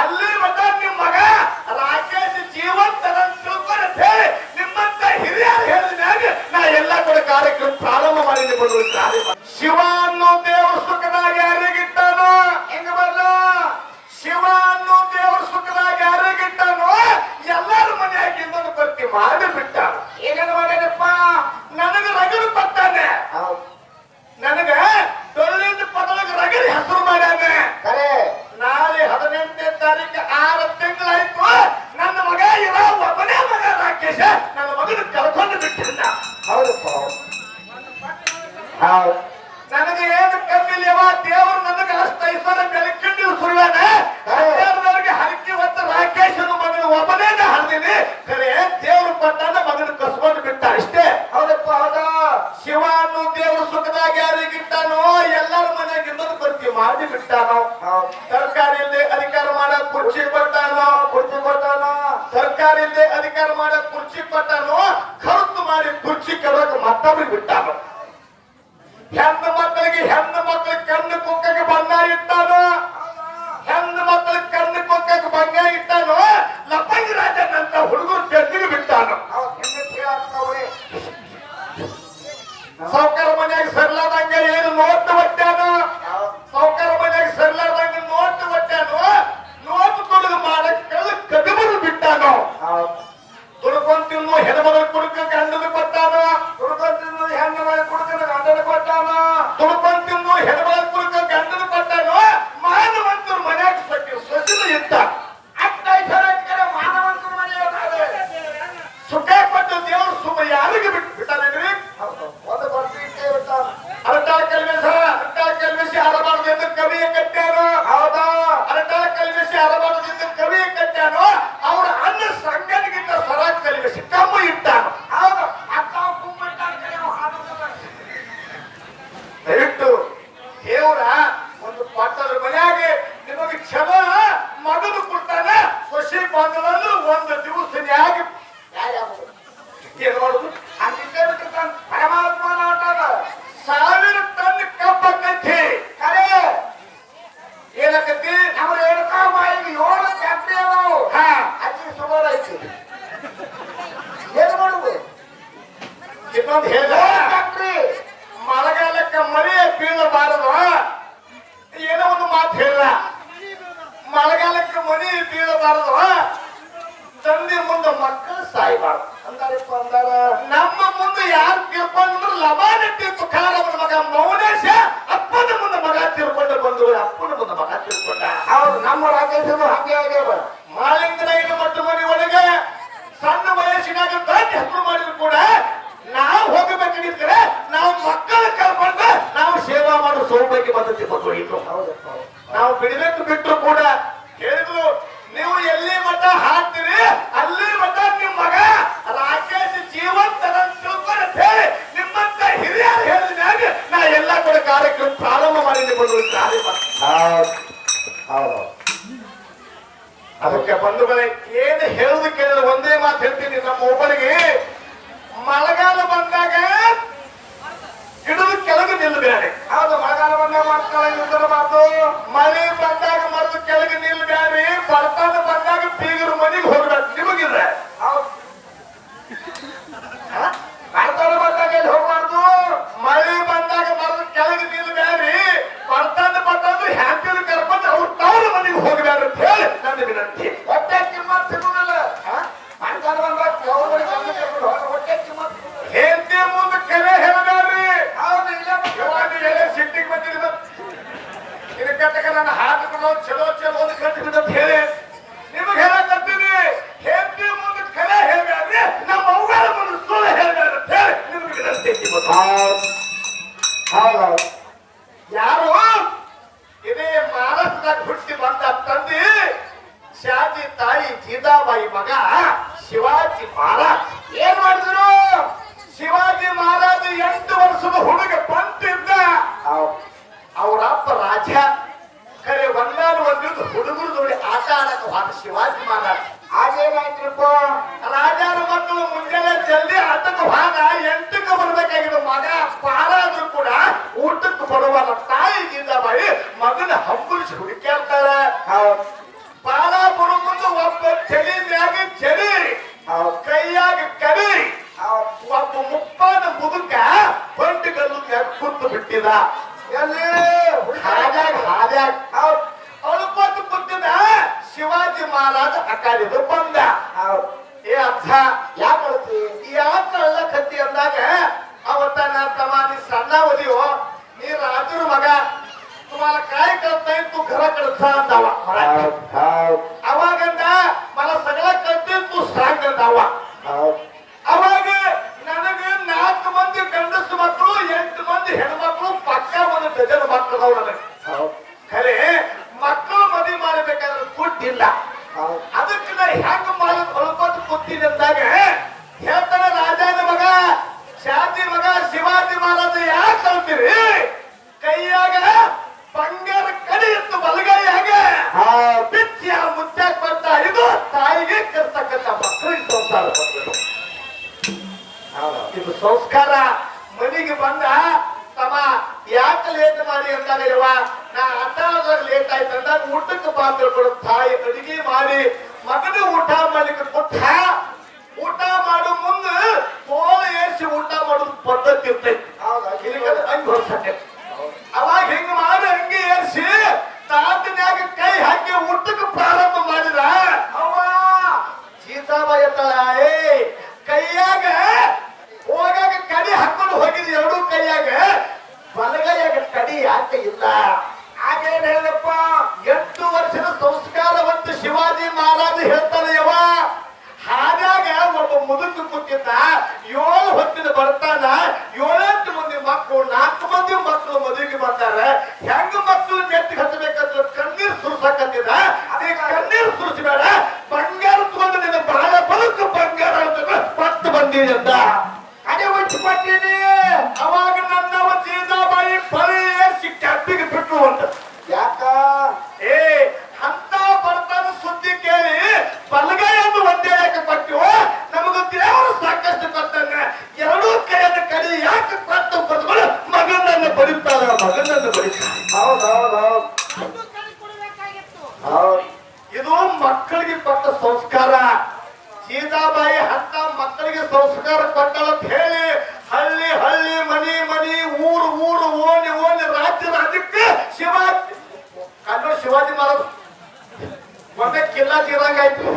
ಅಲ್ಲಿ ಮತ್ತ ನಿಮ್ಮ ಮಗ ರಾಕೇಶ್ ಅಂತ ನಿಮ್ಮ ನಿಮ್ಮಂತ ಹಿರಿಯರು ಹೇಳಿದಾಗ ನಾ ಎಲ್ಲಾ ಕೂಡ ಕಾರ್ಯಕ್ರಮ ಪ್ರಾರಂಭ ಮಾಡಿದ್ದೆ ಬರುವುದು ಶಿವ ಅನ್ನೋ ದೇವ್ರ ಸುಖದಾಗ ಯಾರಿಗಿಟ್ಟಾನೋ? ಹೆಂಗ ಬರಲ್ಲ ಶಿವ ಅನ್ನೋ ದೇವ್ರ ಸುಖದಾಗ ಯಾರಿಗಿಟ್ಟಾನೋ? ಎಲ್ಲಾರ ಮನೆಯಾಗ ಇನ್ನೊಂದು ಭಕ್ತಿ ಮಾಡಿ ಬಿಟ್ಟ ಏನಂದ್ರೆ ನನಗ ರಗಲು ಬರ್ತಾನೆ ನನಗ ಸರ್ಕಾರ ಇಲ್ಲದೆ ಅಧಿಕಾರ ಮಾಡ ಕುರ್ಚಿ ಕೊಟ್ಟಾನು ಖರ್ಚು ಮಾಡಿ ಕುರ್ಚಿ ಕಡೋಕೆ ಮತ್ತೊಬ್ರಿಗೆ ಬಿಟ್ಟಾರ. ಹೆಣ್ಣು ಮಕ್ಕಳಿಗೆ ಹೆಣ್ಣು ಮಕ್ಕಳ ಕಣ್ಣು ಕುಕ್ಕಕ್ಕೆ ಬಂಗ ಇಟ್ಟಾನು. ಹೆಣ್ಣು ಮಕ್ಕಳ ಕಣ್ಣು ಕುಕ್ಕಕ್ಕೆ ಬಂಗ ಇಟ್ಟಾನು. ಲಪ್ಪಂಗಿರ ಒಂದು ದಿವಸನ್ಯಾಗ ನೋಡುದು ಹಂಗಿದ್ದೇ ಬಿಟ್ಟಿರ್ತಾನೆ ಪರಮಾತ್ಮ ನಾಟಾಗ ಸಾವಿರ ಟನ್ ಕಬ್ಬಕ್ಕೈತಿ ಕರೆ ಏನಕ್ಕೈತಿ ನಮ್ಮ ರೇಣುಕಾ ಬಾಯಿಗೆ ಏಳು ಫ್ಯಾಕ್ಟ್ರಿ ಅದಾವು ಹಾ ಅಜ್ಜಿ ಸುಮಾರು ಐತಿ ಏನ್ ಮಾಡುದು ಇನ್ನೊಂದು ಹೇಳ ಮಂದಿರ ಮುಂದೆ ಮಕ್ಕಳ ಸಾಯ್ಬಾರ್ದು. ಅಂದಾರಪ್ಪ ಅಂದಾರ ನಮ್ಮ ಮುಂದೆ ಯಾರು ತಿರ್ಕೊಂಡು ಅಂದ್ರೆ ಲಬಾನ ತೀರ್ಪು ಖಾರ ಮಗ ಮೌನೇಶ ಅಪ್ಪನ ಮುಂದೆ ಮಗ ತಿರ್ಕೊಂಡು ಬಂದು ಅಪ್ಪನ ಮುಂದೆ ಮಗ ತಿರ್ಕೊಂಡ. ಅವ್ರು ನಮ್ಮ ರಾಜೇಶರು ಹಾಗೆ ಆಗ್ಯಾವ. ಮಾಲಿಂಗನಾಯಕ ಮತ್ತು ಮನೆ ಒಳಗೆ ಸಣ್ಣ ವಯಸ್ಸಿನಾಗ ದೊಡ್ಡ ಹೆಸರು ಮಾಡಿದ್ರು ಕೂಡ ನಾವು ಹೋಗಬೇಕಿದ್ರೆ ನಾವು ಮಕ್ಕಳ ಕರ್ಕೊಂಡು ನಾವು ಸೇವಾ ಮಾಡೋ ಸೌಭಾಗ್ಯ ಬಂದತಿ ಹೌದು ನಾವು ಬಿಡಬೇಕು ಬಿಟ್ಟರು ಕೂಡ ಎಲ್ಲಿ? ಹಾದ್ಯಾಗ ಹಾದ್ಯಾಗ ಅಳುಪತ್ ಬುದ್ಧಿನ ಶಿವಾಜಿ ಮಹಾರಾಜ ಅಕಾಲಿದು ಬಂದ. ಏ ಅರ್ಥ ಯಾಕೆ ಅಳ್ತಿ ಯಾಕೆ ಅಳ್ಳಕತ್ತಿ ಅಂದಾಗ ಅವತ್ತ ನಾ ತಮ್ಮ ನೀ ಸಣ್ಣ ಒಲಿಯೋ ನೀ ರಾಜರ ಮಗ तुम्हाला काय करता येईल तू घराकडे जा दावा अवागंदा मला सगळं कळते तू सांग दावा ನನಗೆ ಖರೆ ಮಕ್ಕಳು ಮದುವೆ ಮಾಡಬೇಕಾದ್ರೆ ಹೌದ್. ಅದಕ್ಕೆ ನಾ ಹೆಂಗ ಮಾಡೋದು ಹೊಳ್ಕೊಟ್ಟು ಕೂತೀನಿ ಅಂದಾಗ ಹೇಳ್ತಾನೆ ರಾಜನ ಮಗ ಶಾಂತಿ ಮಗ ಶಿವಾಜಿ ಮಹಾರಾಜ ಯಾಕೆ ಕಲ್ತೀರಿ ಕೈಯಾಗ ಬಂಗಾರ ಕಡೆ ಇತ್ತು ಬಲಗೈಯಾಗ ಬಿಚ್ಚಿ ಆ ಮುಚ್ಚಾಕ್ ಬರ್ತಾ ಇದು ತಾಯಿಗೆ ಕರ್ತಕ್ಕಂತ ಮಕ್ಕಳಿಗೆ ಸಂಸಾರ ಬಂದರು ಇದು ಸಂಸ್ಕಾರ. ಮನೆಗೆ ಬಂದ ತಮ್ಮ ಯಾಕೆ ಲೇಟ್ ಮಾಡಿ ಅಂದಾಗ ಇರುವ, ನಾ ಅಟ್ಟಾದಾಗ ಲೇಟ್ ಆಯ್ತು ಅಂದಾಗ ಊಟಕ್ಕೆ ಬಾ ತಿಳ್ಕೊಡು ತಾಯಿ ಅಡಿಗೆ ಮಾಡಿ ಮಗನ ಊಟ ಮಾಡ್ಲಿಕ್ಕೆ ಕೊಟ್ಟ. ಊಟ ಮಾಡೋ ಮುಂದೆ ತೋಳ ಏರಿಸಿ ಊಟ ಮಾಡೋದು ಪದ್ಧತಿ ಇರ್ತೈತಿ ಹೌದ್ ಇಲ್ಲಿಗಂದ್ರೆ ಹಂಗ್ ಹೊರ್ಸಕ್ಕೆ ಅವಾಗ ಹಿಂಗ್ ಮಾಡಿ ಹಂಗೆ ಏರ್ಸಿ ತಾತನ್ಯಾಗ ಕೈ ಹಾಕಿ ಊಟಕ್ಕೆ ಪ್ರಾರಂಭ ಮಾಡಿದ ಅವ್ವ ಸೀತಾಬಾಯಿ ಎತ್ತಳ ಏ ಕೈಯಾಗ ಹೋಗಾಗ ಕಡಿ ಹಾಕೊಂಡು ಹೋಗಿದ್ ಎರಡೂ ಕೈಯಾಗ ಬಲಗೈಯಾಗ ಕಡಿ ಯಾಕೆ ಇಲ್ಲ ಹಾಗೇನ್ ಹೇಳಪ್ಪ ಎಂಟು ವರ್ಷದ ಸಂಸ್ಕಾರವಂತ ಶಿವಾಜಿ ಮಹಾರಾಜ ಹೇಳ್ತಾನೆ ಯವ ಒಬ್ಬ ಮುದುಕ ಕೂತಿದ್ದ, ಏಳು ಹೊತ್ತಿನ ಬರ್ತಾನ ಏಳೆಂಟು ಮಂದಿ ಮಕ್ಕಳು ನಾಲ್ಕು ಮಂದಿ ಮಕ್ಕಳು ಮದುವೆಗೆ ಬರ್ತಾರ. ಹೆಂಗ ಮಕ್ಕಳು ನೆಟ್ಟಿಗೆ ಹಚ್ಚಬೇಕಂತ ಕಣ್ಣೀರ್ ಸುರ್ಸಕತ್ತಿದ ಅದೇ ಕಣ್ಣೀರ್ ಸುರಿಸಬೇಡ, ಬಂಗಾರ ತಗೊಂಡು ನಿನ್ನ ಬಾಳ ಬದುಕು ಬಂಗಾರ ಅಂತ ಮತ್ತೆ ಬಂದಿದೆ ಅಂತ ಅದೇ ಒಟ್ಟು ಕೊಟ್ಟಿನಿ ಅವಾಗ ನನ್ನವ ಜೀಜಾಬಾಯಿ ಬಳಿ ಏರ್ಸಿ ಕ್ಯಾಬಿಗೆ ಬಿಟ್ಟು ಅಂತ ಯಾಕ ಏ ಅಂತ ಬರ್ತಾನ ಸುದ್ದಿ ಕೇಳಿ ಬಲಗೈಯನ್ನು ಒಂದೇ ಯಾಕೆ ಕೊಟ್ಟಿವ ನಮಗ ದೇವರು ಸಾಕಷ್ಟು ಕೊಟ್ಟಾನ ಎರಡೂ ಕೈಯನ್ನು ಕಡಿ ಯಾಕೆ ಕೊಟ್ಟು ಬದುಗಳು ಮಗನನ್ನು ಬರೀತಾರ ಮಗನನ್ನು ಬರೀತಾರೆ ಹೌದ್ ಹೌದ್ ಹೌದ್ ಅದು ಕಳ್ಕೊಡ್ಬೇಕಾಗಿತ್ತು ಹೌದ್ ಇದು ಮಕ್ಕಳಿಗೆ ಕೊಟ್ಟ ಸಂಸ್ಕಾರ ಸೀತಾಬಾಯಿ ಅಂತ ಮಕ್ಕಳಿಗೆ ಸಂಸ್ಕಾರ ಕೊಟ್ಟಳ ಅಂತ ಹೇಳಿ ಹಳ್ಳಿ ಹಳ್ಳಿ ಮನಿ ಮನಿ ಊರು ಊರು ಓಣಿ ಓಣಿ ರಾಜ್ಯ ರಾಜ್ಯಕ್ಕೆ ಶಿವಾಜಿ ಕಣ್ಣು